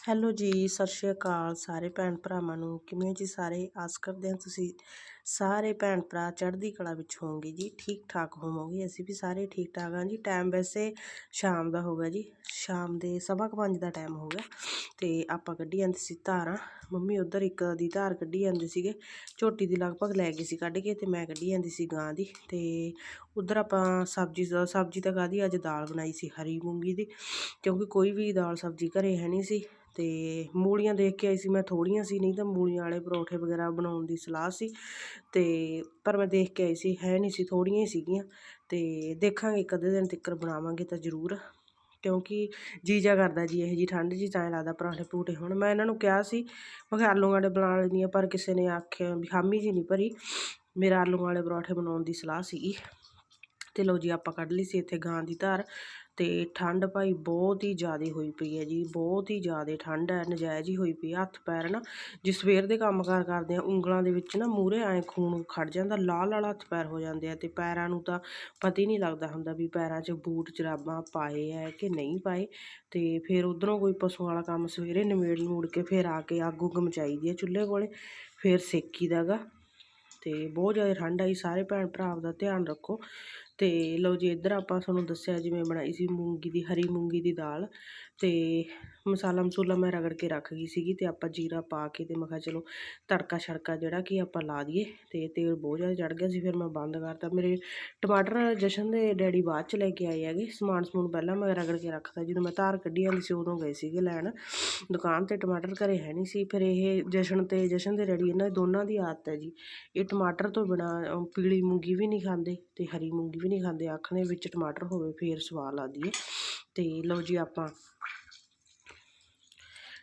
Hello ਜੀ, ਸਤਿ ਸ਼੍ਰੀ ਅਕਾਲ ਸਾਰੇ ਭੈਣ ਭਰਾਵਾਂ ਨੂੰ। ਕਿਵੇਂ ਹੋ ਜੀ ਸਾਰੇ? ਆਸ ਕਰਦੇ ਹਾਂ ਤੁਸੀਂ ਸਾਰੇ ਭੈਣ ਭਰਾ ਚੜ੍ਹਦੀ ਕਲਾ ਵਿੱਚ ਹੋਵੋਗੇ ਜੀ, ਠੀਕ ਠਾਕ ਹੋਵੋਂਗੇ, ਅਸੀਂ ਵੀ ਸਾਰੇ ਠੀਕ ਠਾਕ ਹਾਂ ਜੀ। ਟਾਈਮ ਵੈਸੇ ਸ਼ਾਮ ਦਾ ਹੋ ਗਿਆ ਜੀ, ਸ਼ਾਮ ਦੇ ਸਵਾ ਕੁ ਪੰਜ ਦਾ ਟਾਈਮ ਹੋ ਗਿਆ ਅਤੇ ਆਪਾਂ ਕੱਢੀ ਜਾਂਦੇ ਸੀ ਧਾਰਾਂ। ਮੰਮੀ ਉਧਰ ਇੱਕ ਦੀ ਧਾਰ ਕੱਢੀ ਜਾਂਦੇ ਸੀਗੇ, ਝੋਟੀ ਦੀ ਲਗਭਗ ਲੈ ਗਈ ਸੀ ਕੱਢ ਕੇ ਅਤੇ ਮੈਂ ਕੱਢੀ ਜਾਂਦੀ ਸੀ ਗਾਂ ਦੀ ਅਤੇ ਉਧਰ ਆਪਾਂ ਸਬਜ਼ੀ ਸਬਜ਼ੀ ਤਾਂ ਕਾਹਦੀ ਅੱਜ ਦਾਲ ਬਣਾਈ ਸੀ, ਹਰੀ ਮੂੰਗੀ ਦੀ ਕਿਉਂਕਿ ਕੋਈ ਵੀ ਦਾਲ ਸਬਜ਼ੀ ਘਰੇ ਹੈ ਨਹੀਂ ਸੀ ਅਤੇ ਮੂਲੀਆਂ ਦੇਖ ਕੇ ਆਈ ਸੀ ਮੈਂ ਥੋੜ੍ਹੀਆਂ ਸੀ, ਨਹੀਂ ਤਾਂ ਮੂਲੀਆਂ ਵਾਲੇ ਪਰੌਂਠੇ ਵਗੈਰਾ ਬਣਾਉਣ ਦੀ ਸਲਾਹ ਸੀ ਅਤੇ ਪਰ ਮੈਂ ਦੇਖ ਕੇ ਆਈ ਸੀ, ਹੈ ਨਹੀਂ ਸੀ, ਥੋੜ੍ਹੀਆਂ ਹੀ ਸੀਗੀਆਂ ਅਤੇ ਦੇਖਾਂਗੇ ਇੱਕ ਅੱਧੇ ਦਿਨ ਤੱਕ ਬਣਾਵਾਂਗੇ ਤਾਂ ਜ਼ਰੂਰ, ਕਿਉਂਕਿ ਜੀ ਜਾ ਕਰਦਾ ਜੀ, ਇਹੋ ਜਿਹੀ ਠੰਡ ਜੀ ਤਾਂ ਐਂ ਲੱਗਦਾ ਪਰਾਂਠੇ ਪਰੂਠੇ ਹੋਣ। ਮੈਂ ਇਹਨਾਂ ਨੂੰ ਕਿਹਾ ਸੀ, ਮੈਂ ਕਿਹਾ ਆਲੂ ਵਾਲੇ ਬਣਾ ਲੈਂਦੀ ਹਾਂ, ਪਰ ਕਿਸੇ ਨੇ ਆਖਿਆ ਵੀ ਹਾਮੀ ਜੀ ਨਹੀਂ ਭਰੀ, ਮੇਰਾ ਆਲੂ ਵਾਲੇ ਪਰੌਂਠੇ ਬਣਾਉਣ ਦੀ ਸਲਾਹ ਸੀਗੀ। ਤੇ ਲਓ ਜੀ ਆਪਾਂ ਕੱਢ ਲਈ ਸੀ ਇੱਥੇ ਗਾਂ ਦੀ ਧਾਰ ਅਤੇ ਠੰਡ ਭਾਈ ਬਹੁਤ ਹੀ ਜ਼ਿਆਦਾ ਹੋਈ ਪਈ ਹੈ ਜੀ, ਬਹੁਤ ਹੀ ਜ਼ਿਆਦਾ ਠੰਡ ਹੈ, ਨਜਾਇਜ਼ ਹੀ ਹੋਈ ਪਈ ਹੱਥ ਪੈਰ ਨਾ ਜੇ ਸਵੇਰ ਦੇ ਕੰਮ ਕਾਰ ਕਰਦੇ ਆ ਉਂਗਲਾਂ ਦੇ ਵਿੱਚ ਨਾ ਮੂਹਰੇ ਐ ਖੂਨ ਖੜ ਜਾਂਦਾ, ਲਾਲ ਲਾਲ ਹੱਥ ਪੈਰ ਹੋ ਜਾਂਦੇ ਆ ਅਤੇ ਪੈਰਾਂ ਨੂੰ ਤਾਂ ਪਤਾ ਹੀ ਨਹੀਂ ਲੱਗਦਾ ਹੁੰਦਾ ਵੀ ਪੈਰਾਂ 'ਚ ਬੂਟ ਜਰਾਬਾਂ ਪਾਏ ਹੈ ਕਿ ਨਹੀਂ ਪਾਏ ਅਤੇ ਫਿਰ ਉਧਰੋਂ ਕੋਈ ਪਸ਼ੂ ਵਾਲਾ ਕੰਮ ਸਵੇਰੇ ਨਿਮੇੜ ਨੂੜ ਕੇ ਫਿਰ ਆ ਕੇ ਅੱਗ ਉੱਗ ਮਚਾਈ ਦੀ ਹੈ ਚੁੱਲ੍ਹੇ ਕੋਲੇ, ਫਿਰ ਸੇਕੀ ਦਾਗਾ ਅਤੇ ਬਹੁਤ ਜ਼ਿਆਦਾ ਠੰਡ ਆਈ ਸਾਰੇ ਭੈਣ ਭਰਾ ਦਾ ਧਿਆਨ ਰੱਖੋ ਅਤੇ ਲਓ ਜੀ, ਇੱਧਰ ਆਪਾਂ ਤੁਹਾਨੂੰ ਦੱਸਿਆ ਜਿਵੇਂ ਬਣਾਈ ਸੀ ਮੂੰਗੀ ਦੀ, ਹਰੀ ਮੂੰਗੀ ਦੀ ਦਾਲ ਅਤੇ ਮਸਾਲਾ ਮਸੂਲਾ ਮੈਂ ਰਗੜ ਕੇ ਰੱਖ ਗਈ ਸੀਗੀ ਅਤੇ ਆਪਾਂ ਜੀਰਾ ਪਾ ਕੇ ਅਤੇ ਮੈਂ ਕਿਹਾ ਚਲੋ ਤੜਕਾ ਛੜਕਾ ਜਿਹੜਾ ਕਿ ਆਪਾਂ ਲਾ ਦਈਏ ਅਤੇ ਤੇਲ ਬਹੁਤ ਜ਼ਿਆਦਾ ਚੜ ਗਿਆ ਸੀ, ਫਿਰ ਮੈਂ ਬੰਦ ਕਰਤਾ। ਮੇਰੇ ਟਮਾਟਰ ਜਸ਼ਨ ਦੇ ਡੈਡੀ ਬਾਅਦ ਚ ਲੈ ਕੇ ਆਏ ਹੈਗੇ, ਸਮਾਨ ਸਮੂਨ ਪਹਿਲਾਂ ਮੈਂ ਰਗੜ ਕੇ ਰੱਖਤਾ, ਜਦੋਂ ਮੈਂ ਧਾਰ ਕੱਢੀ ਜਾਂਦੀ ਸੀ ਉਦੋਂ ਗਏ ਸੀਗੇ ਲੈਣ। ਦੁਕਾਨ ਤੇ ਟਮਾਟਰ ਘਰੇ ਹੈ ਨਹੀਂ ਸੀ, ਫਿਰ ਇਹ ਜਸ਼ਨ ਅਤੇ ਜਸ਼ਨ ਦੇ ਡੈਡੀ ਇਹਨਾਂ ਦੋਨਾਂ ਦੀ ਆਦਤ ਹੈ ਜੀ। ਇਹ ਟਮਾਟਰ ਤੋਂ ਬਿਨਾਂ ਪੀਲੀ ਮੂੰਗੀ ਵੀ ਨਹੀਂ ਖਾਂਦੇ। ਤੇ ਹਰੀ ਮੂੰਗੀ ਵੀ ਨਹੀਂ ਖਾਂਦੇ, ਆਖਣੇ ਵਿੱਚ ਟਮਾਟਰ ਹੋਵੇ ਫੇਰ ਸਵਾਦ ਲੱਗਦੀ ਹੈ ਤੇ ਲਓ ਜੀ ਆਪਾਂ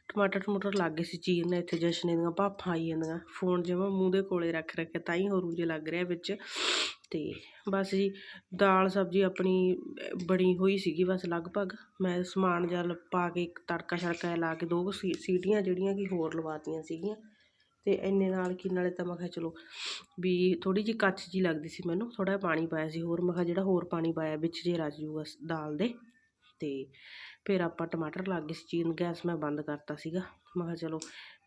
ਟਮਾਟਰ ਟਮੂਟਰ ਲੱਗ ਗਏ ਸੀ ਚੀਰਨ ਇੱਥੇ ਜਸ਼ਨ ਦੀਆਂ ਭਾਫਾਂ ਆਈ ਜਾਂਦੀਆਂ, ਫੋਨ ਜਿਵੇਂ ਮੂੰਹ ਦੇ ਕੋਲੇ ਰੱਖ ਰੱਖਿਆ ਤਾਂ ਹੀ ਹੋਰੂ ਜੇ ਲੱਗ ਰਿਹਾ ਵਿੱਚ। ਤੇ ਬਸ ਜੀ, ਦਾਲ ਸਬਜ਼ੀ ਆਪਣੀ ਬਣੀ ਹੋਈ ਸੀਗੀ ਬਸ ਲਗਭਗ, ਮੈਂ ਸਮਾਨ ਜਲ ਪਾ ਕੇ ਇੱਕ ਤੜਕਾ ਛੜਕਾ ਲਾ ਕੇ ਦੋ ਸੀਟੀਆਂ ਜਿਹੜੀਆਂ ਕਿ ਹੋਰ ਲਵਾਤੀਆਂ ਸੀਗੀਆਂ। ਤੇ ਇੰਨੇ ਨਾਲ ਕੀ, ਨਾਲੇ ਤਾਂ ਮੈਂ ਕਿਹਾ ਚਲੋ ਵੀ ਥੋੜੀ ਜਿਹੀ ਕੱਚ ਜੀ ਲੱਗਦੀ ਸੀ ਮੈਨੂੰ ਥੋੜਾ ਜਿਹਾ ਪਾਣੀ ਪਾਇਆ ਸੀ ਹੋਰ, ਮੈਂ ਕਿਹਾ ਜਿਹੜਾ ਹੋਰ ਪਾਣੀ ਪਾਇਆ ਵਿੱਚ ਜੇ ਰਚ ਜੂਗਾ ਦਾਲ ਦੇ ਤੇ ਫਿਰ ਆਪਾਂ ਟਮਾਟਰ ਲੱਗ ਗਏ ਸੀ ਚੀਰਨ, ਗੈਸ ਮੈਂ ਬੰਦ ਕਰਤਾ ਸੀਗਾ, ਮੈਂ ਕਿਹਾ ਚਲੋ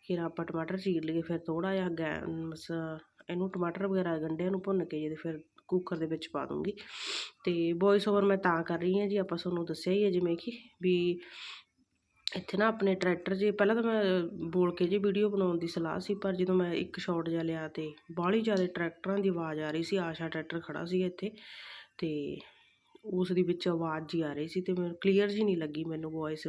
ਫਿਰ ਆਪਾਂ ਟਮਾਟਰ ਚੀਰ ਲਈਏ, ਫਿਰ ਥੋੜਾ ਜਿਹਾ ਗੈਸ ਇਹਨੂੰ ਟਮਾਟਰ ਵਗੈਰਾ ਗੰਢਿਆਂ ਨੂੰ ਭੁੰਨ ਕੇ ਜੇ ਫਿਰ ਕੁੱਕਰ ਦੇ ਵਿੱਚ ਪਾ ਦੂੰਗੀ ਤੇ ਵੌਇਸ ਓਵਰ ਮੈਂ ਤਾਂ ਕਰ ਰਹੀ ਹਾਂ ਜੀ, ਆਪਾਂ ਤੁਹਾਨੂੰ ਦੱਸਿਆ ਹੀ ਹੈ ਜਿਵੇਂ ਕਿ ਵੀ ਇੱਥੇ ਨਾ ਆਪਣੇ ਟਰੈਕਟਰ ਜੇ ਪਹਿਲਾਂ ਤਾਂ ਮੈਂ ਬੋਲ ਕੇ ਜੀ ਵੀਡੀਓ ਬਣਾਉਣ ਦੀ ਸਲਾਹ ਸੀ, ਪਰ ਜਦੋਂ ਮੈਂ ਇੱਕ ਸ਼ੋਟ ਜਿਹਾ ਲਿਆ ਤੇ ਬਾਹਲੀ ਜ਼ਿਆਦਾ ਟਰੈਕਟਰਾਂ ਦੀ ਆਵਾਜ਼ ਆ ਰਹੀ ਸੀ, ਆਸ਼ਾ ਟਰੈਕਟਰ ਖੜ੍ਹਾ ਸੀ ਇੱਥੇ ਅਤੇ ਉਸ ਦੇ ਵਿੱਚ ਆਵਾਜ਼ ਜੀ ਆ ਰਹੀ ਸੀ ਅਤੇ ਮੈਨੂੰ ਕਲੀਅਰ ਜੀ ਨਹੀਂ ਲੱਗੀ ਮੈਨੂੰ ਵੋਇਸ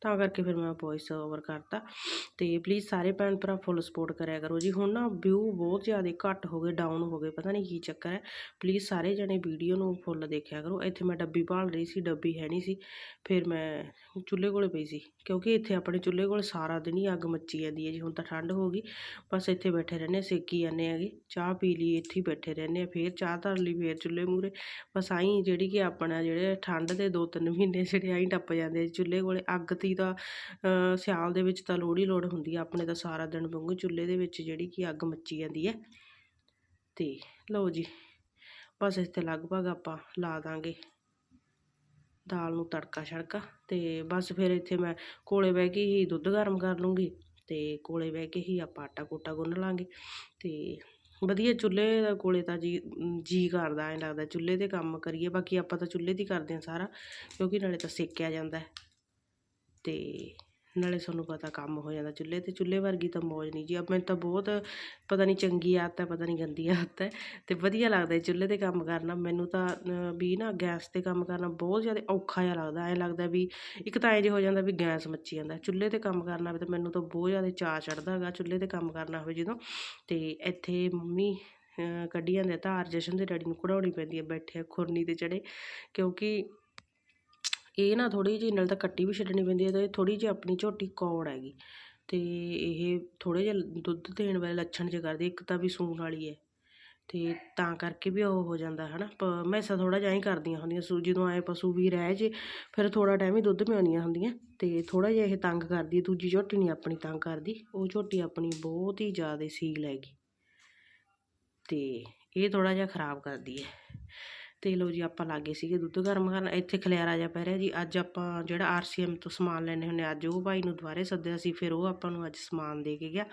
ਤਾਂ ਕਰਕੇ ਫਿਰ ਮੈਂ ਵੋਇਸ ਓਵਰ ਕਰਤਾ। ਅਤੇ ਪਲੀਜ਼ ਸਾਰੇ ਭੈਣ ਭਰਾ ਫੁੱਲ ਸਪੋਰਟ ਕਰਿਆ ਕਰੋ ਜੀ। ਹੁਣ ਨਾ ਵਿਊ ਬਹੁਤ ਜ਼ਿਆਦਾ ਘੱਟ ਹੋ ਗਏ ਡਾਊਨ ਹੋ ਗਏ, ਪਤਾ ਨਹੀਂ ਕੀ ਚੱਕਰ ਹੈ। ਪਲੀਜ਼ ਸਾਰੇ ਜਣੇ ਵੀਡੀਓ ਨੂੰ ਫੁੱਲ ਦੇਖਿਆ ਕਰੋ। ਇੱਥੇ ਮੈਂ ਡੱਬੀ ਭਾਲ ਰਹੀ ਸੀ, ਡੱਬੀ ਹੈ ਨਹੀਂ ਸੀ। ਫਿਰ ਮੈਂ ਚੁੱਲ੍ਹੇ ਕੋਲ ਪਈ ਸੀ, ਕਿਉਂਕਿ ਇੱਥੇ ਆਪਣੇ ਚੁੱਲ੍ਹੇ ਕੋਲ ਸਾਰਾ ਦਿਨ ਹੀ ਅੱਗ ਮੱਚੀ ਜਾਂਦੀ ਹੈ ਜੀ। ਹੁਣ ਤਾਂ ਠੰਡ ਹੋ ਗਈ, ਬਸ ਇੱਥੇ ਬੈਠੇ ਰਹਿੰਦੇ ਸੇਕੀ ਜਾਂਦੇ ਹੈਗੇ। ਚਾਹ ਪੀ ਲਈ, ਇੱਥੇ ਹੀ ਬੈਠੇ ਰਹਿੰਦੇ ਆ ਫਿਰ ਚਾਹ ਧਰ ਲਈ, ਫਿਰ ਚੁੱਲ੍ਹੇ ਮੂਰੇ ਬਸ ਆਈ ਜਿਹੜੀ ਕਿ ਆਪਣਾ ਜਿਹੜੇ ਠੰਡ ਦੇ ਦੋ ਤਿੰਨ ਮਹੀਨੇ ਜਿਹੜੇ ਆਈ ਟੱਪ ਜਾਂਦੇ ਚੁੱਲ੍ਹੇ ਕੋਲੇ ਅੱਗ ਤੀ ਤਾਂ ਸਿਆਲ ਦੇ ਵਿੱਚ ਤਾਂ ਲੋੜ ਹੀ ਲੋੜ ਹੁੰਦੀ ਆ, ਆਪਣੇ ਤਾਂ ਸਾਰਾ ਦਿਨ ਵਾਂਗੂ ਚੁੱਲ੍ਹੇ ਦੇ ਵਿੱਚ ਜਿਹੜੀ ਕਿ ਅੱਗ ਮੱਚੀ ਜਾਂਦੀ ਹੈ ਤੇ ਲਓ ਜੀ, ਬਸ ਇੱਥੇ ਲਗਭਗ ਆਪਾਂ ਲਾ ਦਾਂਗੇ ਦਾਲ ਨੂੰ ਤੜਕਾ ਛੜਕਾ ਤੇ ਬਸ ਫਿਰ ਇੱਥੇ ਮੈਂ ਕੋਲੇ ਬਹਿ ਕੇ ਹੀ ਦੁੱਧ ਗਰਮ ਕਰ ਲੂੰਗੀ ਤੇ ਕੋਲੇ ਬਹਿ ਕੇ ਹੀ ਆਪਾਂ ਆਟਾ ਕੋਟਾ ਗੁੰਨ ਲਾਂਗੇ ਤੇ ਵਧੀਆ ਚੁੱਲ੍ਹੇ ਕੋਲ ਤਾਂ ਜੀ ਜੀਅ ਕਰਦਾ, ਐਂ ਲੱਗਦਾ, ਚੁੱਲ੍ਹੇ 'ਤੇ ਕੰਮ ਕਰੀਏ, ਬਾਕੀ ਆਪਾਂ ਤਾਂ ਚੁੱਲ੍ਹੇ 'ਤੇ ਕਰਦੇ ਹਾਂ ਸਾਰਾ, ਕਿਉਂਕਿ ਨਾਲੇ ਤਾਂ ਸੇਕਿਆ ਜਾਂਦਾ ਅਤੇ ਨਾਲੇ ਤੁਹਾਨੂੰ ਪਤਾ ਕੰਮ ਹੋ ਜਾਂਦਾ ਚੁੱਲ੍ਹੇ 'ਤੇ, ਚੁੱਲ੍ਹੇ ਵਰਗੀ ਤਾਂ ਮੌਜ ਨਹੀਂ ਜੀ। ਮੈਨੂੰ ਤਾਂ ਬਹੁਤ ਪਤਾ ਨਹੀਂ ਚੰਗੀ ਆਦਤ ਹੈ, ਪਤਾ ਨਹੀਂ ਗੰਦੀ ਆਦਤ ਹੈ ਅਤੇ ਵਧੀਆ ਲੱਗਦਾ ਚੁੱਲ੍ਹੇ 'ਤੇ ਕੰਮ ਕਰਨਾ। ਮੈਨੂੰ ਤਾਂ ਵੀ ਨਾ ਗੈਸ 'ਤੇ ਕੰਮ ਕਰਨਾ ਬਹੁਤ ਜ਼ਿਆਦਾ ਔਖਾ ਜਿਹਾ ਲੱਗਦਾ। ਐਂ ਲੱਗਦਾ ਵੀ ਇੱਕ ਤਾਂ ਐਂ ਜੇ ਹੋ ਜਾਂਦਾ ਵੀ ਗੈਸ ਮੱਚੀ ਜਾਂਦਾ। ਚੁੱਲ੍ਹੇ 'ਤੇ ਕੰਮ ਕਰਨਾ ਹੋਵੇ ਤਾਂ ਮੈਨੂੰ ਤਾਂ ਬਹੁਤ ਜ਼ਿਆਦਾ ਚਾਅ ਚੜ੍ਹਦਾ ਹੈਗਾ ਚੁੱਲ੍ਹੇ 'ਤੇ ਕੰਮ ਕਰਨਾ ਹੋਵੇ ਜਦੋਂ। ਅਤੇ ਇੱਥੇ ਮੰਮੀ ਕੱਢੀ ਜਾਂਦੇ ਧਾਰ ਜਸ਼ਨ ਦੇ ਡੈਡੀ ਨੂੰ ਕਢਾਉਣੀ ਪੈਂਦੀ ਹੈ ਬੈਠੇ ਖੁਰਨੀ 'ਤੇ ਚੜ੍ਹੇ ਕਿਉਂਕਿ ਇਹ ਨਾ ਥੋੜ੍ਹੀ ਜਿਹੀ ਨਾਲ ਤਾਂ ਕੱਟੀ ਵੀ ਛੱਡਣੀ ਪੈਂਦੀ ਹੈ ਤੇ ਥੋੜ੍ਹੀ ਜਿਹੀ ਆਪਣੀ ਝੋਟੀ ਕੌੜ ਹੈਗੀ। ਅਤੇ ਇਹ ਥੋੜੇ ਜਿਹਾ ਦੁੱਧ ਦੇਣ ਵਾਲੇ ਲੱਛਣ ਜੇ ਕਰਦੀ, ਇੱਕ ਤਾਂ ਵੀ ਸੂਣ ਵਾਲੀ ਹੈ। ਅਤੇ ਤਾਂ ਕਰਕੇ ਵੀ ਉਹ ਹੋ ਜਾਂਦਾ ਹੈ ਹਨਾ ਮੈਸਾਂ ਥੋੜ੍ਹਾ ਜਿਹਾ ਹੀ ਕਰਦੀਆਂ ਹੁੰਦੀਆਂ ਸੂ, ਜਦੋਂ ਆਏ ਪਸ਼ੂ ਵੀ ਰਹਿ ਜੇ, ਫਿਰ ਥੋੜ੍ਹਾ ਟਾਈਮ ਹੀ ਦੁੱਧ ਪਿਆਉਂਦੀਆਂ ਹੁੰਦੀਆਂ। ਅਤੇ ਥੋੜ੍ਹਾ ਜਿਹਾ ਇਹ ਤੰਗ ਕਰਦੀ ਦੂਜੀ ਝੋਟੀ ਨਹੀਂ ਆਪਣੀ ਤੰਗ ਕਰਦੀ। ਉਹ ਝੋਟੀ ਆਪਣੀ ਬਹੁਤ ਹੀ ਜ਼ਿਆਦਾ ਸੀਲ ਹੈਗੀ। ਅਤੇ ਇਹ ਥੋੜ੍ਹਾ ਜਿਹਾ ਖਰਾਬ ਕਰਦੀ ਹੈ। ਤੇ ਲਓ ਜੀ ਆਪਾਂ ਲਾਗੇ ਸੀਗੇ ਦੁੱਧ ਗਰਮ ਕਰਨ, ਇੱਥੇ ਖਲਿਆਰਾ ਜਾ ਪੈ ਰਿਹਾ ਜੀ। ਅੱਜ ਆਪਾਂ ਜਿਹੜਾ ਆਰਸੀਐਮ ਤੋਂ ਸਮਾਨ ਲੈਣੇ ਹੁੰਦੇ ਅੱਜ ਉਹ ਭਾਈ ਨੂੰ ਦੁਬਾਰੇ ਸੱਦਿਆ ਸੀ, ਫਿਰ ਉਹ ਆਪਾਂ ਨੂੰ ਅੱਜ ਸਮਾਨ ਦੇ ਕੇ ਗਿਆ।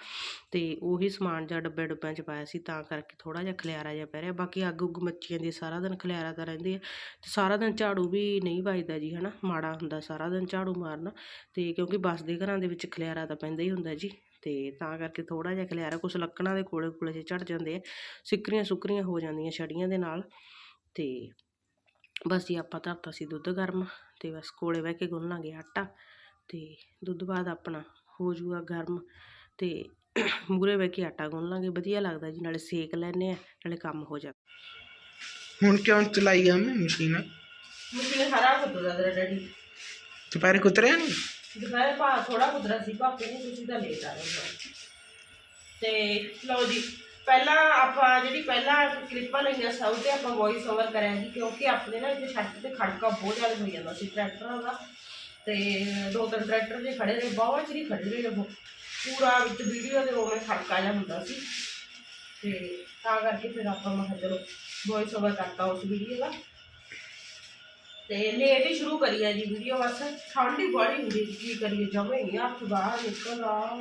ਤੇ ਉਹੀ ਸਮਾਨ ਜਾਂ ਡੱਬੇ ਡੱਬਿਆਂ 'ਚ ਪਾਇਆ ਸੀ, ਤਾਂ ਕਰਕੇ ਥੋੜਾ ਜਿਹਾ ਖਲਿਆਰਾ ਜਿਹਾ ਪੈ ਰਿਹਾ। ਬਾਕੀ ਅੱਗ ਉੱਗ ਮੱਚੀ ਦੀ, ਸਾਰਾ ਦਿਨ ਖਲਿਆਰਾ ਤਾਂ ਰਹਿੰਦੀ ਹੈ ਤੇ ਸਾਰਾ ਦਿਨ ਝਾੜੂ ਵੀ ਨਹੀਂ ਵੱਜਦਾ ਜੀ, ਹਨਾ? ਮਾੜਾ ਹੁੰਦਾ, ਸਾਰਾ ਦਿਨ ਝਾੜੂ ਮਾਰਨਾ। ਤੇ ਕਿਉਂਕਿ ਬਸ ਦੇ ਘਰਾਂ ਦੇ ਵਿੱਚ ਖਲਿਆਰਾ ਤਾਂ ਪੈਂਦਾ ਹੀ ਹੁੰਦਾ ਜੀ। ਤੇ ਤਾਂ ਕਰਕੇ ਥੋੜਾ ਜਿਹਾ ਖਲਿਆਰਾ, ਕੁਛ ਲੱਕੜਾਂ ਦੇ ਕੋਲੇ ਕੋਲੇ 'ਚ ਝੜ ਜਾਂਦੇ ਆ। ਸਿੱਕਰੀਆਂ ਸੁੱਕਰੀਆਂ ਹੋ ਜਾਂਦੀਆਂ ਛੜੀਆਂ ਦੇ ਨਾਲ। ਤੇ ਬਸ ਜੀ ਆਪਾਂ ਧਰਤਾ ਸੀ ਦੁੱਧ ਗਰਮ ਤੇ ਬਸ ਕੋਲੇ ਬਹਿ ਕੇ ਗੁੰਨ ਲਾਂਗੇ ਆਟਾ ਤੇ ਦੁੱਧ ਬਾਅਦ ਆਪਣਾ ਹੋ ਜੂਗਾ ਗਰਮ ਤੇ ਮੂਰੇ ਬਹਿ ਕੇ ਆਟਾ ਗੁੰਨ ਲਾਂਗੇ। ਵਧੀਆ ਲੱਗਦਾ ਜੀ ਨਾਲੇ ਸੇਕ ਲੈਨੇ ਆ ਨਾਲੇ ਕੰਮ ਹੋ ਜਾ ਹੁਣ ਕਿਉਂ ਚਲਾਈ ਆ ਮੈਂ ਮਸ਼ੀਨ? ਮਸ਼ੀਨ ਹਰਾ ਕੁੱਤਰਾ ਤੇਰਾ ਡੈਡੀ। ਦੁਪਹਿਰੇ ਕੁਤਰਿਆ ਨਹੀਂ ਦੁਪਹਿਰ ਭਾ ਥੋੜਾ ਕੁਦਰਾ ਸੀ ਭਾਪੇ ਨੇ ਤੁਸੀਂ ਤਾਂ ਲੇਟ ਆ ਗਏ। ਤੇ ਲਓ ਜੀ ਪਹਿਲਾਂ ਆਪਾਂ ਜਿਹੜੀ ਪਹਿਲਾਂ ਕਲਿੱਪਾਂ ਲਈਆਂ ਸਭ ਤੇ ਆਪਾਂ ਵੌਇਸ ਓਵਰ ਕਰਿਆ ਸੀ ਕਿਉਂਕਿ ਆਪਣੇ ਨਾ ਇੱਥੇ ਛੱਤ ਤੇ ਖੜਕਾ ਬਹੁਤ ਜ਼ਿਆਦਾ ਹੋ ਜਾਂਦਾ ਸੀ ਟਰੈਕਟਰਾਂ ਦਾ। ਤੇ ਦੋ ਤਿੰਨ ਟਰੈਕਟਰ ਜੇ ਖੜੇ ਰਹੇ ਬਹੁਤ ਚਿਰ ਖੜੇ ਰਹੇ ਉਹ। ਪੂਰਾ ਵਿੱਚ ਵੀਡੀਓ ਦੇ ਉਵੇਂ ਖੜਕਾ ਜਿਹਾ ਹੁੰਦਾ ਸੀ। ਤੇ ਤਾਂ ਕਰਕੇ ਫਿਰ ਆਪਾਂ ਮੈਂ ਕਿਹਾ ਚਲੋ ਵੌਇਸ ਓਵਰ ਕਰਤਾ ਉਸ ਵੀਡੀਓ ਦਾ। ਤੇ ਲੇਟ ਹੀ ਸ਼ੁਰੂ ਕਰੀ ਆ ਜੀ ਵੀਡੀਓ ਬਸ। ਠੰਡ ਹੀ ਬੜੀ ਹੁੰਦੀ ਕੀ ਕਰੀਏ, ਜਮੇ ਨਹੀਂ ਹੱਥ ਬਾਹਰ ਨਿਕਲ ਆ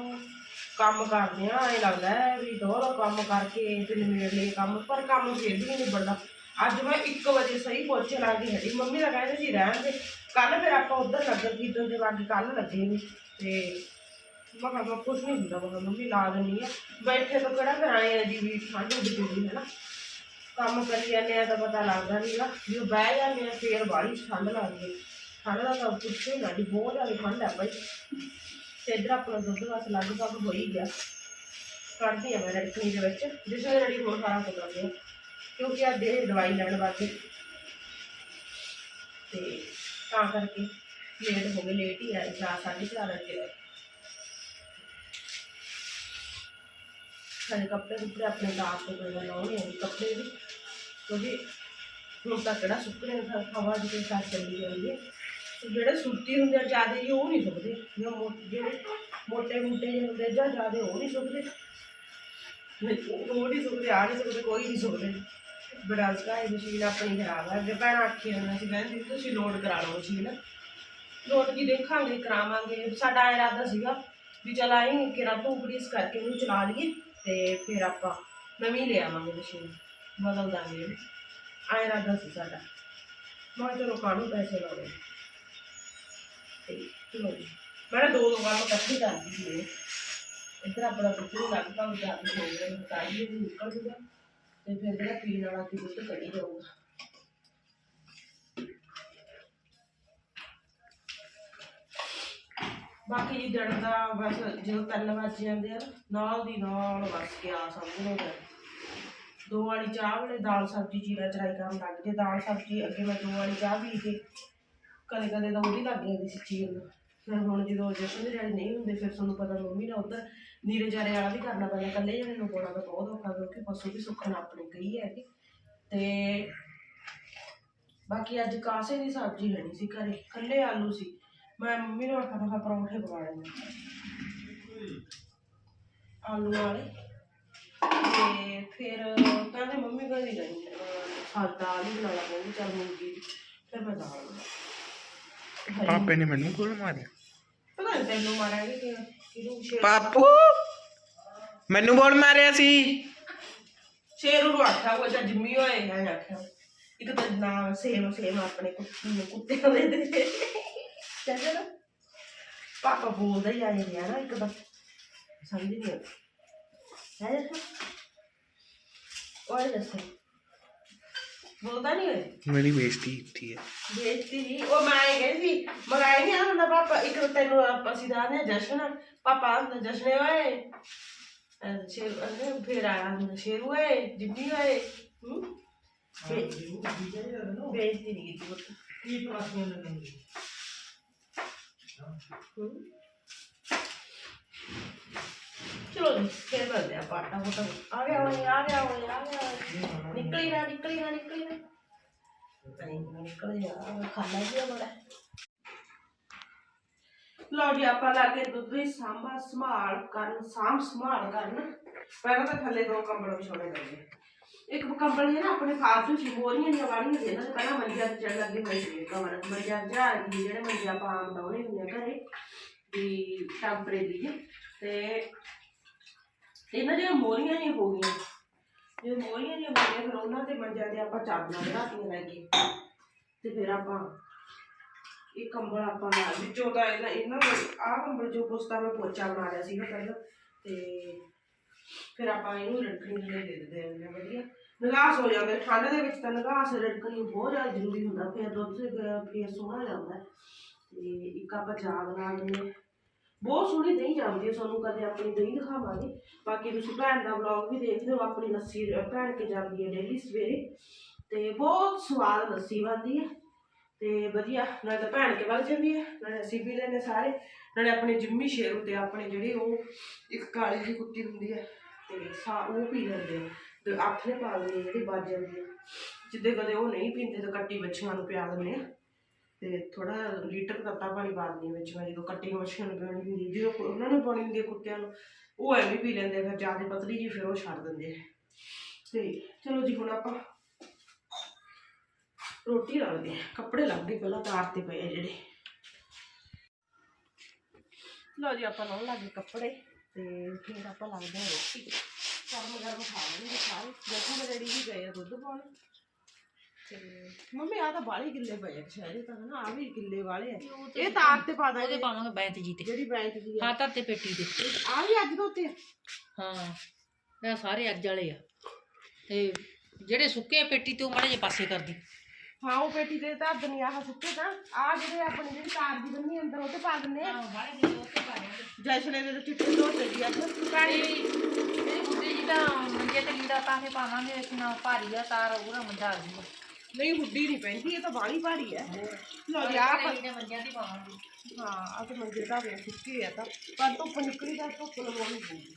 ਕੰਮ ਕਰਦੇ ਆ, ਐ ਲੱਗਦਾ ਹੈ ਵੀ ਦੋਹਰਾ ਕੰਮ ਕਰਕੇ ਤੇ ਨਿਬੇੜ ਲਏ ਕੰਮ, ਪਰ ਕੰਮ ਫਿਰ ਵੀ ਨਹੀਂ ਨਿਬੜਦਾ। ਅੱਜ ਮੈਂ 1 ਵਜੇ ਸਹੀ ਪਹੁੰਚੇ ਲੱਗੀ ਹੱਡੀ ਮੰਮੀ ਦਾ ਕਹਿੰਦੇ ਸੀ ਰਹਿਣ ਦੇ। ਕੱਲ ਫਿਰ ਆਪਾਂ ਉਧਰ ਨਗਰ ਕੀਰਤਨ ਦੇ ਵਾਂਗ ਕੱਲ ਲੱਗੇ ਨੇ। ਤੇ ਮੈਂ ਕਿਹਾ, ਮੈਂ ਕੁਛ ਨਹੀਂ ਹੁੰਦਾ। ਮੈਂ ਕਿਹਾ, ਮੰਮੀ ਲਾ ਦਿੰਦੀ ਆ। ਬੈਠੇ ਤੋਂ ਕਿਹੜਾ ਫਿਰ ਆਏ ਆ ਜੀ ਵੀ ਠੰਡ ਉੱਡ ਜੂਗੀ ਹੈ ਨਾ ਕੰਮ ਕਰੀ ਜਾਂਦੇ ਆ ਤਾਂ ਪਤਾ ਲੱਗਦਾ ਨਹੀਂਗਾ ਜਦੋਂ ਬਹਿ ਜਾਂਦੇ ਆ, ਫੇਰ ਬਾਹਲੀ ਠੰਡ ਲੱਗਦੀ ਹੈ ਠੰਡ ਦਾ ਤਾਂ ਪੁੱਛੋ ਹੀ ਨਾ ਜੀ, ਬਹੁਤ ਜ਼ਿਆਦਾ ਠੰਡ ਹੈ ਭਾਈ ਤੇ ਇੱਧਰ ਆਪਣਾ ਦੁੱਧ ਬਸ ਲਗਭਗ ਹੋ ਹੀ ਗਿਆ। ਕੱਢਦੀ ਆ ਮੈਂ ਰੜਕਣੀ ਦੇ ਵਿੱਚ। ਜਿਸ ਵੇਲੇ ਰੜੀ ਹੋਰ ਸਾਰਾ ਕੁਝ ਕਰਦੇ ਆ ਕਿਉਂਕਿ ਆ ਦੇ ਦਵਾਈ ਲੈਣ ਵਾਸਤੇ। ਤੇ ਤਾਂ ਕਰਕੇ ਲੇਟ ਹੋ ਗਏ ਲੇਟ ਹੀ ਆਏ ਚਾਰ ਸਾਢੇ ਚਾਰ ਵਜੇ ਸਾਰੇ ਕੱਪੜੇ ਕੁੱਪੜੇ ਆਪਣੇ ਦਾਸ ਤੋਂ ਕੋਈ ਲਾਉਣੇ ਆ ਜੀ, ਕੱਪੜੇ ਵੀ। ਕਿਉਂਕਿ ਹੁਣ ਤਾਂ ਕਿਹੜਾ ਸੁੱਕਣੇ ਨੇ ਹਵਾ ਦੀ ਕੋਈ ਸਾਥ ਚੱਲੀ ਜਾਂਦੀ ਹੈ ਤੇ ਜਿਹੜੇ ਸੁੱਤੀ ਹੁੰਦੇ ਆ, ਜ਼ਿਆਦਾ ਜੀ ਉਹ ਨਹੀਂ ਸੁੱਕਦੇ। ਜਿਹੜੇ ਜਿਹੜੇ ਮੋਟੇ ਮੋਟੇ ਜਿਹੇ ਹੁੰਦੇ ਜਾਂ ਜ਼ਿਆਦਾ ਉਹ ਨਹੀਂ ਸੁੱਕਦੇ। ਉਹ ਨਹੀਂ ਸੁੱਕਦੇ ਆ ਨਹੀਂ ਸੁੱਕਦੇ, ਕੋਈ ਨਹੀਂ ਸੁੱਕਦੇ। ਬੜਾ ਸਕਾਈ ਮਸ਼ੀਨ ਆਪਣੀ ਖਰਾਬ ਹੈ ਅੱਗੇ ਭੈਣਾਂ ਆਖੀ ਹੁੰਦੀਆਂ ਸੀ, ਕਹਿੰਦੀ ਤੁਸੀਂ ਲੋਡ ਕਰਾ ਲਓ ਮਸ਼ੀਨ। ਲੋਡ ਕੀ ਦੇਖਾਂਗੇ, ਕਰਾਵਾਂਗੇ। ਸਾਡਾ ਇਰਾਦਾ ਸੀਗਾ ਵੀ ਚਲ ਆਈ ਕਿਰਾ ਧੂਪੜੀਸ ਕਰਕੇ ਉਹਨੂੰ ਚਲਾ ਲਈਏ ਤੇ ਫਿਰ ਆਪਾਂ ਨਵੀਂ ਲੈ ਆਵਾਂਗੇ ਮਸ਼ੀਨ। ਬਦਲ ਦਾਂਗੇ ਆਏ ਇਰਾਦਾ ਸੀ ਸਾਡਾ। ਮੈਂ ਕਿਹਾ ਚਲੋ ਕਾਹਨੂੰ ਪੈਸੇ ਲਾਉਣੇ? ਤੇ ਮੈਂ ਦੋ ਦੋ ਕੰਮ ਇਕੱਠੇ ਕਰਦੀ ਸੀ ਇੱਧਰ ਆਪਣਾ ਦੁੱਧ ਲੱਗ ਭਾਵੇਂ ਜਾ ਕੇ ਹੋ ਗਿਆ ਕਾਹੀ ਵੀ ਨਿਕਲ ਜੂਗਾ। ਤੇ ਫਿਰ ਜਿਹੜਾ ਪੀਣ ਵਾਲਾ ਸੀ ਦੁੱਧ ਕੜੀ ਜਾਊਗਾ ਬਾਕੀ ਜੀ ਦਿਨ ਦਾ ਬਸ ਜਦੋਂ ਤਿੰਨ ਵੱਜ ਜਾਂਦੇ ਆ ਨਾਲ ਦੀ ਨਾਲ ਬਸ ਕਿਆ ਸਮਝ ਲਓ ਦੋ ਵਾਲੀ ਚਾਹ ਵੇਲੇ ਦਾਲ ਸਬਜ਼ੀ ਜੀਰਾ ਚਰਾਈ ਕਰਨ ਲੱਗ ਜੇ, ਦਾਲ ਸਬਜ਼ੀ ਅੱਗੇ ਮੈਂ ਦੋ ਵਾਲੀ ਚਾਹ ਪੀ ਕੇ ਕਦੇ ਕਦੇ ਤਾਂ ਉਹਦੀ ਲੱਗ ਜਾਂਦੀ ਸੀ ਚੀਰ ਨੂੰ। ਫਿਰ ਹੁਣ ਜਦੋਂ ਜਸ਼ਨ ਦੇ ਜਾਣੇ ਨਹੀਂ ਹੁੰਦੇ, ਫਿਰ ਤੁਹਾਨੂੰ ਪਤਾ ਮੰਮੀ ਨੇ ਉੱਧਰ ਨੀਰੇ ਜਾਰੇ ਵਾਲਾ ਵੀ ਕਰਨਾ ਪੈਂਦਾ ਇਕੱਲੇ ਜਣੇ ਨੂੰ ਪਾਉਣਾ ਤਾਂ ਬਹੁਤ ਔਖਾ, ਕਿਉਂਕਿ ਪਸ਼ੂ ਵੀ ਸੁੱਖਣ ਆਪਣੀ ਗਈ ਹੈ ਕਿ ਤੇ ਬਾਕੀ ਅੱਜ ਕਾਸੇ ਦੀ ਸਬਜ਼ੀ ਲੈਣੀ ਸੀ ਘਰੇ। ਇਕੱਲੇ ਆਲੂ ਸੀ। ਮੈਂ ਮੰਮੀ ਨੂੰ ਆਖਿਆ ਮੈਂ ਪਰੌਂਠੇ ਪਕਾ ਲੈਣੇ ਆਲੂ ਵਾਲੇ। ਤੇ ਫਿਰ ਕਹਿੰਦੇ ਮੰਮੀ ਕਹਿੰਦੀ ਨਹੀਂ ਸਾਦਾ ਦਾਲ ਹੀ ਬਣਾ ਲਾ ਕਹਿੰਦੀ ਚੱਲ ਮੂੰਗੀ ਫਿਰ ਮੈਂ ਦਾਲ ਬਣਾ ਪਾਪੇ ਨੇ ਮੈਨੂੰ ਕੋਲ ਮਾਰਿਆ। ਪਤਾ ਨਹੀਂ ਤੈਨੂੰ ਮਾਰਾਂਗੇ ਕਿ ਕਿਹਨੂੰ ਸ਼ੇਰ ਪਾਪੂ ਮੈਨੂੰ ਬੋਲ ਮਾਰਿਆ ਸੀ। ਸ਼ੇਰ ਨੂੰ ਆਖਿਆ ਉਹ ਜਾਂ ਜਿੰਮੀ ਹੋਏ ਹੈ ਆਖਿਆ। ਇੱਕ ਤਾਂ ਨਾਮ ਸੇਮ ਸੇਮ ਆਪਣੇ ਕੁੱਤੇ ਕੁੱਤਿਆਂ ਦੇ। ਦੇ ਚੱਲ ਨਾ ਪਾਪਾ ਬੋਲਦਾ ਹੀ ਆ ਨਾ ਇੱਕ ਤਾਂ। ਸਮਝ ਨਹੀਂ ਆਉਂਦੀ। ਹੈ ਜੱਸਾ? ਉਹ ਜੱਸਾ? ਬੋਲਦਾ ਨਹੀਂ ਹੋਏ ਮੇਰੀ ਬੇਇੱਜ਼ਤੀ ਕੀਤੀ ਹੈ। ਬੇਇੱਜ਼ਤੀ ਨਹੀਂ ਉਹ ਮੈਂ ਇਹ ਕਹਿੰਦੀ ਸੀ ਮਗਾਈ ਨਹੀਂ ਆਉਂਦਾ ਪਾਪਾ ਇੱਕ ਤਾਂ ਤੈਨੂੰ ਆਪਾਂ ਦਾ ਨੇ ਜਸ਼ਨ। ਪਾਪਾ ਆਂਦਾ ਜਸ਼ਨ ਅਹ ਸ਼ੇਰ ਅਹ ਫਿਰ ਆਂਦਾ ਸ਼ੇਰ ਓਏ ਜਿੱਦੀ ਓਏ। ਹੂੰ? ਬੇਇੱਜ਼ਤੀ ਨਹੀਂ ਕੀਤੀ ਕੀ ਪਾਸੀਆਂ ਲੱਗਣਗੇ ਚਲੋ ਜੀ ਫਿਰ ਮਿਲਦੇ ਆ ਪਾਟਾ ਮੋਟਾ ਆ ਗਿਆ ਓਏ ਆ ਗਿਆ ਓਏ ਆ ਗਿਆ ਓਏ। ਨਿਕਲੀ ਨਾ ਨਿਕਲੀ ਨਾ ਨਿਕਲੀ ਨਾ ਨਹੀਂ ਨਿਕਲ ਜਾ ਖਾਣਾ ਜੀ ਬੜਾ ਲਓ ਜੀ ਆਪਾਂ ਲਾ ਕੇ ਦੁੱਧ ਦੀ ਸਾਂਭਾ ਸੰਭਾਲ ਕਰਨ ਸਾਂਭ ਸੰਭਾਲ ਕਰਨ ਪਹਿਲਾਂ ਤਾਂ ਥੱਲੇ ਦੋ ਕੰਬਲ ਵਿਛਾਉਣੇ ਪੈਂਦੇ ਇੱਕ ਕੰਬਲ ਹੈ ਨਾ ਆਪਣੇ ਫਾਲਤੂ ਚ ਮੋਰੀਆਂ ਦੀਆਂ ਵਾਲੀਆਂ ਸੀ ਇਹਨਾਂ ਦੇ ਪਹਿਲਾਂ ਮੰਜਿਆਂ ਤੇ ਚੜ ਲੱਗੇ ਹੋਏ ਸੀ ਕਵਰ ਮੰਜਿਆਂ ਜਾ ਕੇ ਜਿਹੜੇ ਮੰਜੇ ਆਪਾਂ ਆਮ ਡਾਉਣੇ ਹੁੰਦੇ ਆ ਘਰੇ ਵੀ ਟੈਂਪਰੇਰੀ ਤੇ ਇਹਨਾਂ ਦੀਆਂ ਮੋਰੀਆਂ ਨਹੀਂ ਹੋ ਗਈਆਂ। ਜੇ ਮੋਰੀਆਂ ਨਹੀਂ ਹੋ ਗਈਆਂ, ਫਿਰ ਉਹਨਾਂ ਤੇ ਮੰਜਿਆਂ ਤੇ ਆਪਾਂ ਚਾਦਰਾਂ ਚੜਾਤੀਆਂ ਲੈ ਕੇ ਤੇ ਫਿਰ ਆਪਾਂ ਇਹ ਕੰਬਲ ਆਪਾਂ ਨਾਲ ਵਿੱਚੋਂ ਤਾਂ ਇਹਨਾਂ ਇਹਨਾਂ ਆਹ ਕੰਬਲ ਜੋ ਪੁਸਤਾ ਮੈਂ ਪੋਚਾ ਬਣਾ ਲਿਆ ਸੀਗਾ ਪਹਿਲਾਂ, ਤੇ ਫਿਰ ਆਪਾਂ ਇਹਨੂੰ ਰੜਕਣੀ ਥੱਲੇ ਦੇ ਦਿੰਦੇ ਹਾਂ ਵਧੀਆ। ਨਿਗਾਸ ਹੋ ਜਾਂਦਾ, ਠੰਡ ਦੇ ਵਿੱਚ ਤਾਂ ਨਿਗਾਸ ਰੜਕਣੀ ਬਹੁਤ ਜ਼ਿਆਦਾ ਜ਼ਰੂਰੀ ਹੁੰਦਾ, ਫਿਰ ਦੁੱਧ, ਫਿਰ ਸੋਹਣਾ ਜਾਂਦਾ ਤੇ ਇੱਕ ਆਪਾਂ ਚਾਹ ਬਣਾ ਲੈਂਦੇ ਹਾਂ। ਬਹੁਤ ਸੋਹਣੀ ਦਹੀਂ ਜਾਂਦੀ ਹੈ ਤੁਹਾਨੂੰ ਕਦੇ ਆਪਣੀ ਦਹੀਂ ਦਿਖਾਵਾਂਗੇ। ਬਾਕੀ ਤੁਸੀਂ ਭੈਣ ਦਾ ਵਲੌਗ ਵੀ ਦੇਖ ਲਿਓ, ਆਪਣੀ ਲੱਸੀ ਭੈਣ ਕੇ ਜਾਂਦੀ ਹੈ ਡੇਲੀ ਸਵੇਰੇ। ਤੇ ਬਹੁਤ ਸਵਾਦ ਲੱਸੀ ਬਣਦੀ ਹੈ ਤੇ ਵਧੀਆ, ਨਾਲੇ ਤਾਂ ਭੈਣ ਕੇ ਵੱਲ ਜਾਂਦੀ ਹੈ ਨਾਲੇ ਅਸੀਂ ਵੀ ਲੈਨੇ ਸਾਰੇ। ਨਾਲੇ ਆਪਣੇ ਜਿੰਮੀ ਸ਼ੇਰੂ ਤੇ ਆਪਣੇ ਜਿਹੜੇ ਉਹ ਇੱਕ ਕਾਲੀ ਜਿਹੀ ਕੁੱਤੀ ਹੁੰਦੀ ਹੈ ਤੇ ਸਾ ਉਹ ਪੀ ਲੈਂਦੇ ਆ। ਤੇ ਆਥਰੇ ਪਾ ਲੈਂਦੇ ਜਿਹੜੀ ਵੱਜ ਜਾਂਦੀ ਹੈ ਜਿੱਦੇ ਕਦੇ ਉਹ ਨਹੀਂ ਪੀਂਦੇ ਤਾਂ ਕੱਟੀ ਬੱਚਿਆਂ ਨੂੰ ਪਿਆ ਦਿੰਦੇ ਆ। ਤੇ ਥੋੜਾ ਲੀਟਰ ਤੱਤਾ ਪਾਣੀ ਪਾ ਦਿੰਦੀ ਵਿੱਚ ਮੈਂ ਜਦੋਂ ਕੱਟੀ ਮੱਛੀਆਂ ਨੂੰ ਪਿਆਉਣੀ ਹੁੰਦੀ, ਜਦੋਂ ਉਹਨਾਂ ਨੂੰ ਪਾਉਣੀ ਹੁੰਦੀ ਕੁੱਤਿਆਂ ਨੂੰ, ਉਹ ਐਵੇਂ ਪੀ ਲੈਂਦੇ ਫਿਰ ਜ਼ਿਆਦਾ ਪਤਲੀ ਜੀ ਫਿਰ ਉਹ ਛੱਡ ਦਿੰਦੇ ਤੇ ਚਲੋ ਜੀ, ਹੁਣ ਆਪਾਂ ਰੋਟੀ ਰੱਖਦੇ ਆ ਕੱਪੜੇ ਲੱਗ ਗਏ ਪਹਿਲਾਂ ਤਾਰ ਤੇ ਪਏ ਆ ਜਿਹੜੇ। ਲਓ ਜੀ, ਆਪਾਂ ਲਾਉਣ ਲੱਗੇ ਕੱਪੜੇ ਤੇ ਫਿਰ ਆਪਾਂ ਲੱਗਦੇ ਆ ਰੋਟੀ ਗਰਮ ਗਰਮ ਖਾ ਲੈਣਗੇ ਸਾਰੇ। ਦੇਖੋ ਮੇਰੇ ਡੈਡੀ ਵੀ ਗਏ ਆ ਦੁੱਧ ਪਾਉਣ। ਤੇ ਮੰਮੀ ਆ ਤਾਂ ਬਾਲੀ ਗਿੱਲੇ ਪਏ ਆ ਸ਼ਾਇਦ ਤਾਂ ਨਾ ਆ ਵੀ ਗਿੱਲੇ ਵਾਲੇ ਆ। ਇਹ ਤਾਰ ਤੇ ਪਾ ਉਹਦੇ ਪਾਵਾਂਗੇ ਬੈਂਤ ਜੀ ਤੇ। ਜਿਹੜੀ ਆ। ਹਾਂ ਧਰ ਤੇ ਪੇਟੀ ਤੇ। ਆ ਵੀ ਅੱਜ ਧੋਤੇ ਆ। ਹਾਂ ਇਹ ਸਾਰੇ ਅੱਜ ਵਾਲੇ ਆ। ਤੇ ਜਿਹੜੇ ਸੁੱਕੇ ਆ ਪੇਟੀ ਤੇ ਉਹ ਮਾੜੇ ਜੇ ਪਾਸੇ ਕਰਦੀ ਹਾਂ ਉਹ ਪੇਟੀ ਤੇ ਧਰ ਦਨੀ ਆਹ ਸੁੱਕੇ ਤਾਂ। ਆ ਜਿਹੜੇ ਆਪਣੇ ਜਿਹੜੀ ਤਾਰ ਦੀ ਬੰਨੀ ਅੰਦਰ ਉਹ ਤੇ ਪਾ ਦਿੰਨੇ ਆ। ਬਾੜੇ ਦੇ ਉੱਤੇ ਪਾ ਦਿਆਂਗੇ ਜੈਸਲੇ ਦੇ ਚਿੱਟੇ ਧੋਤੇ ਦੀ ਅੱਜ ਕਾਲੀ ਮੇਰੀ ਬੁੱਢੀ ਜੀ ਤਾਂ ਮੰਜੇ ਤੇ ਲੀੜਾ ਪਾ ਕੇ ਪਾਵਾਂਗੇ ਕਿੰਨਾ ਭਾਰੀ ਆ ਤਾਰ ਉਹਦਾ ਮੰਜਾ ਆ ਜੂਗਾ। ਨਹੀਂ ਹੁੱਡੀ ਨਹੀਂ ਪੈਂਦੀ ਇਹ ਤਾਂ ਬਾਲੀ ਭਾਰੀ ਆ ਲਓ ਜੀ ਆਹ ਆਪਾਂ- ਲੀੜੇ ਮੰਜਿਆਂ ਦੀ ਪਾਵਾਂਗੇ ਹਾਂ ਆ ਤੇ ਮੰਜੇ ਦਾ ਵੇ ਸੁੱਕੀ ਆ ਤਾਂ ਪਰ ਧੁੱਪ ਨਿਕਲੀ ਤਾਂ ਧੁੱਪ ਲਵਾਉਣੀ ਪਊਗੀ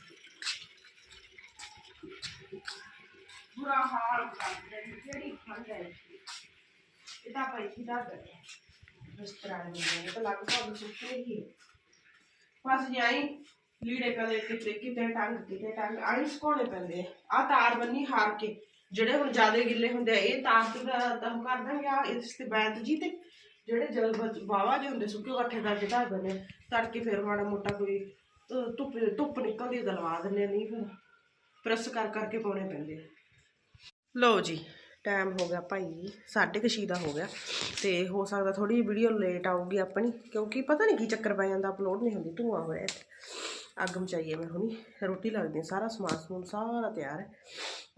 ਬੁਰਾ ਹਾਲ ਕਰ ਦਿੱਤਾ ਜਿਹੜੀ ਠੰਡ ਹੈ ਇਹ ਤਾਂ ਭਾਈ ਕੀ ਦਾ ਗਏ ਇਸ ਤਰ੍ਹਾਂ ਨਹੀਂ ਤਾਂ ਲਗਭਗ ਸੁੱਕੇ ਹੀ ਹੈ। ਬਸ ਜਾਈ ਲੀੜੇ ਕਦੇ ਕਿਤੇ ਕਿਤੇ ਟੰਗ ਕਿਤੇ ਟੰਗ ਆਈ ਸੁਕਾਉਣੇ ਪੈਂਦੇ ਆ ਆਹ ਤਾਰ ਬੰਨੀ ਹਾਰ ਕੇ ਜਿਹੜੇ ਹੁਣ ਜ਼ਿਆਦਾ ਗਿੱਲੇ ਹੁੰਦੇ ਆ ਇਹ ਤਾਰ ਤੇ ਕਰ ਦਾਂਗੇ ਆ ਇਸ ਤੇ ਬੈਂਤ ਜੀ ਤੇ ਜਿਹੜੇ ਜਲ ਬਾਵਾ ਜਿਹੇ ਹੁੰਦੇ ਸੁੱਕੇ ਇਕੱਠੇ ਕਰਕੇ ਧਰ ਦਿੰਦੇ ਤੜਕੇ ਫਿਰ ਮਾੜਾ ਮੋਟਾ ਕੋਈ ਧੁੱਪ ਧੁੱਪ ਨਿਕਲਦੀ ਦਲਵਾ ਦਿੰਦੇ ਆ, ਨਹੀਂ ਫਿਰ ਪ੍ਰੈਸ ਕਰ ਕਰਕੇ ਪਾਉਣੇ ਪੈਂਦੇ ਲਓ ਜੀ ਟਾਈਮ ਹੋ ਗਿਆ ਭਾਈ ਸਾਢੇ ਕੁ ਛੇ ਦਾ ਹੋ ਗਿਆ ਤੇ ਹੋ ਸਕਦਾ ਥੋੜੀ ਵੀਡੀਓ ਲੇਟ ਆਊਗੀ ਆਪਣੀ ਕਿਉਂਕਿ ਪਤਾ ਨਹੀਂ ਕੀ ਚੱਕਰ ਪੈ ਜਾਂਦਾ ਅਪਲੋਡ ਨਹੀਂ ਹੁੰਦੀ ਧੂਆਂ ਹੋਇਆ ਇੱਥੇ। ਅੱਗ ਮਚਾਈਏ ਮੈਂ ਹੁਣੀ ਰੋਟੀ ਲੱਗਦੀ ਸਾਰਾ ਸਮਾਨ ਸਮੂਨ ਸਾਰਾ ਤਿਆਰ ਹੈ।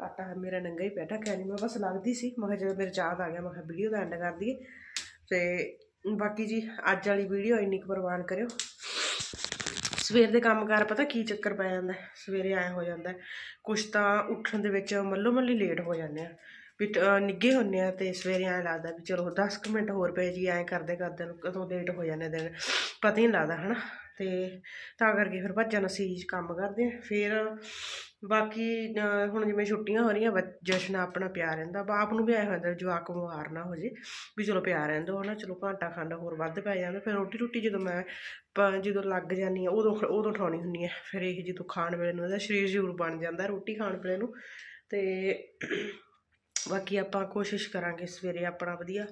ਆਟਾ ਮੇਰਾ ਨੰਗਾ ਹੀ ਪੈਟਾ ਕਹਿ ਨਹੀਂ, ਮੈਂ ਬਸ ਲੱਗਦੀ ਸੀ, ਮੈਂ ਕਿਹਾ ਜਦੋਂ ਮੇਰੇ ਯਾਦ ਆ ਗਿਆ, ਮੈਂ ਕਿਹਾ ਵੀਡੀਓ ਦਾ ਐਂਡ ਕਰ ਦਈਏ। ਤੇ ਬਾਕੀ ਜੀ, ਅੱਜ ਵਾਲੀ ਵੀਡੀਓ ਇੰਨੀ ਕੁ ਪ੍ਰਵਾਨ ਕਰਿਓ। ਸਵੇਰ ਦੇ ਕੰਮਕਾਰ ਪਤਾ ਕੀ ਚੱਕਰ ਪੈ ਜਾਂਦਾ ਸਵੇਰੇ ਐ ਹੋ ਜਾਂਦਾ ਕੁਛ ਤਾਂ ਉੱਠਣ ਦੇ ਵਿੱਚ ਮੱਲੋ ਮੱਲੀ ਲੇਟ ਹੋ ਜਾਂਦੇ ਆ। ਵੀ ਟ- ਨਿੱਘੇ ਹੁੰਨੇ ਆ ਤੇ ਸਵੇਰੇ ਐ ਲੱਗਦਾ ਵੀ ਚਲੋ 10 ਕੁ ਮਿੰਟ ਹੋਰ ਪਏ ਜੀ, ਐ ਕਰਦੇ ਕਰਦੇ ਨੂੰ ਕਦੋਂ ਲੇਟ ਹੋ ਜਾਂਦੇ ਦਿਨ। ਪਤਾ ਹੀ ਨਹੀਂ ਲੱਗਦਾ, ਹਨਾ? ਤੇ ਤਾਂ ਕਰਕੇ ਫਿਰ ਭੱਜਣ ਅਸੀਂ ਕੰਮ ਕਰਦੇ ਹਾਂ। ਫਿਰ ਬਾਕੀ ਹੁਣ ਜਿਵੇਂ ਛੁੱਟੀਆਂ ਹੋ ਰਹੀਆਂ ਜਸ਼ਨ ਆਪਣਾ ਪਿਆ ਰਹਿੰਦਾ। ਬਾਪ ਨੂੰ ਵੀ ਆਇਆ ਹੁੰਦਾ ਜਵਾਕ ਬਿਮਾਰ ਨਾ ਹੋ ਜੇ, ਵੀ ਚਲੋ ਪਿਆ ਰਹਿੰਦਾ ਹਨਾ ਚਲੋ ਘੰਟਾ ਖੰਡ ਹੋਰ ਵੱਧ ਪੈ ਜਾਂਦਾ। ਫਿਰ ਰੋਟੀ ਰੋਟੀ ਜਦੋਂ ਮੈਂ ਜਦੋਂ ਲੱਗ ਜਾਂਦੀ ਆ ਉਦੋਂ ਉਦੋਂ ਠਾਉਣੀ ਹੁੰਦੀ ਆ ਫਿਰ ਇਹ ਜਦੋਂ ਖਾਣ ਵੇਲੇ ਨੂੰ ਇਹਦਾ ਸਰੀਰ ਜ਼ਰੂਰ ਬਣ ਜਾਂਦਾ, ਰੋਟੀ ਖਾਣ ਵੇਲੇ ਨੂੰ। ਤੇ ਬਾਕੀ ਆਪਾਂ ਕੋਸ਼ਿਸ਼ ਕਰਾਂਗੇ ਸਵੇਰੇ ਆਪਣਾ ਵਧੀਆ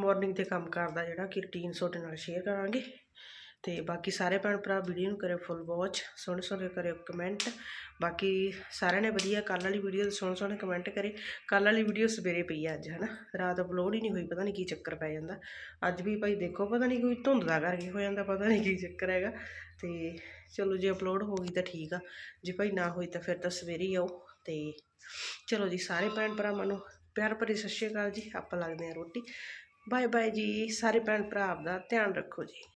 ਮਾਰਨਿੰਗ ਤੇ ਕੰਮ ਕਰਦਾ ਜਿਹੜਾ ਕਿ ਰੂਟੀਨ ਤੁਹਾਡੇ ਨਾਲ ਸ਼ੇਅਰ ਕਰਾਂਗੇ। ਤੇ ਬਾਕੀ ਸਾਰੇ ਭੈਣ ਭਰਾ ਵੀਡੀਓ ਨੂੰ ਕਰਿਓ ਫੁੱਲ ਵਾਚ ਸੋਹਣੇ ਸੋਹਣੇ ਕਰਿਓ ਕਮੈਂਟ ਬਾਕੀ ਸਾਰਿਆਂ ਨੇ ਵਧੀਆ ਕੱਲ ਵਾਲੀ ਵੀਡੀਓ ਦੇ ਸੋਹਣੇ ਸੋਹਣੇ ਕਮੈਂਟ ਕਰੇ। ਕੱਲ ਵਾਲੀ ਵੀਡੀਓ ਸਵੇਰੇ ਪਈ ਆ ਅੱਜ, ਹਨਾ? ਰਾਤ ਅਪਲੋਡ ਹੀ ਨਹੀਂ ਹੋਈ, ਪਤਾ ਨਹੀਂ ਕੀ ਚੱਕਰ ਪੈ ਜਾਂਦਾ। ਅੱਜ ਵੀ ਭਾਈ ਦੇਖੋ, ਪਤਾ ਨਹੀਂ ਕੋਈ ਧੁੰਦ ਦਾ ਕਰਕੇ ਹੋ ਜਾਂਦਾ, ਪਤਾ ਨਹੀਂ ਕੀ ਚੱਕਰ ਹੈਗਾ। ਤੇ ਚਲੋ ਜੇ ਅਪਲੋਡ ਹੋ ਗਈ ਤਾਂ ਠੀਕ ਆ, ਜੇ ਭਾਈ ਨਾ ਹੋਈ ਤਾਂ ਫਿਰ ਤਾਂ ਸਵੇਰੇ ਆਓ। ਤੇ ਚਲੋ ਜੀ, ਸਾਰੇ ਭੈਣ ਭਰਾਵਾਂ ਨੂੰ ਪਿਆਰ ਭਰੀ ਸਤਿ ਸ਼੍ਰੀ ਅਕਾਲ ਜੀ, ਆਪਾਂ ਲੱਗਦੇ ਹਾਂ ਰੋਟੀ। ਬਾਏ ਬਾਏ ਜੀ, ਸਾਰੇ ਭੈਣ ਭਰਾ ਆਪਦਾ ਧਿਆਨ ਰੱਖੋ ਜੀ।